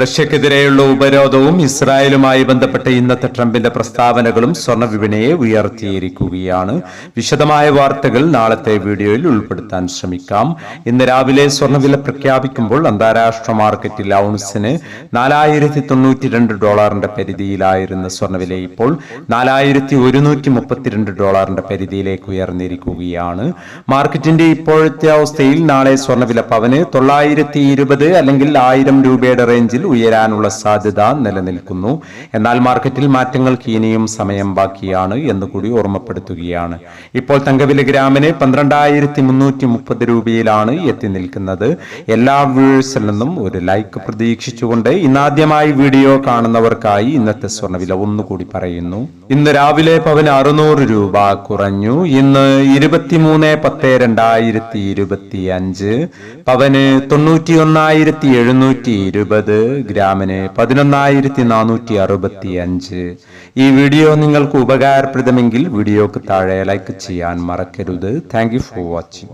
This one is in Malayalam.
റഷ്യക്കെതിരെയുള്ള ഉപരോധവും ഇസ്രായേലുമായി ബന്ധപ്പെട്ട ഇന്നത്തെ ട്രംപിന്റെ പ്രസ്താവനകളും സ്വർണ വിപണിയെ ഉയർത്തിയിരിക്കുകയാണ്. വിശദമായ വാർത്തകൾ നാളത്തെ വീഡിയോയിൽ ഉൾപ്പെടുത്താൻ ശ്രമിക്കാം. ഇന്ന് രാവിലെ സ്വർണവില പ്രഖ്യാപിക്കുമ്പോൾ അന്താരാഷ്ട്ര മാർക്കറ്റിൽ ഔൺസിന് നാലായിരത്തി തൊണ്ണൂറ്റി രണ്ട് ഡോളറിന്റെ പരിധിയിലായിരുന്ന സ്വർണവില ഇപ്പോൾ നാലായിരത്തി ഒരുന്നൂറ്റി മുപ്പത്തിരണ്ട് ഡോളറിന്റെ പരിധിയിലേക്ക് ഉയർന്നിരിക്കുകയാണ്. മാർക്കറ്റിന്റെ ഇപ്പോഴത്തെ അവസ്ഥയിൽ നാളെ സ്വർണവില പവന് തൊള്ളായിരത്തി ഇരുപത് അല്ലെങ്കിൽ ആയിരം രൂപയുടെ റേഞ്ചിൽ ഉയരാനുള്ള സാധ്യത നിലനിൽക്കുന്നു. എന്നാൽ മാർക്കറ്റിൽ മാറ്റങ്ങൾക്ക് ഇനിയും സമയം ബാക്കിയാണ് എന്ന് കൂടി ഓർമ്മപ്പെടുത്തുകയാണ്. ഇപ്പോൾ തങ്കവില ഗ്രാമിന് പന്ത്രണ്ടായിരത്തി മുന്നൂറ്റി മുപ്പത് രൂപയിലാണ് എത്തി നിൽക്കുന്നത്. എല്ലാ വ്യൂഴ്സിൽ നിന്നും ഒരു ലൈക്ക് പ്രതീക്ഷിച്ചുകൊണ്ട് ഇന്നാദ്യമായി വീഡിയോ കാണുന്നവർക്കായി ഇന്നത്തെ സ്വർണവില ഒന്നുകൂടി പറയുന്നു. ഇന്ന് രാവിലെ പവന് അറുന്നൂറ് രൂപ കുറഞ്ഞു. ഇന്ന് ഇരുപത്തിമൂന്ന് പത്ത് രണ്ടായിരത്തി ഇരുപത്തി അഞ്ച് പവന് തൊണ്ണൂറ്റി ഒന്നായിരത്തി എഴുന്നൂറ്റി ഇരുപത് ഗ്രാമിന് പതിനൊന്നായിരത്തി നാനൂറ്റി അറുപത്തി അഞ്ച് ഈ വീഡിയോ നിങ്ങൾക്ക് ഉപകാരപ്രദമെങ്കിൽ വീഡിയോക്ക് താഴെ ലൈക്ക് ചെയ്യാൻ മറക്കരുത്. Thank for watching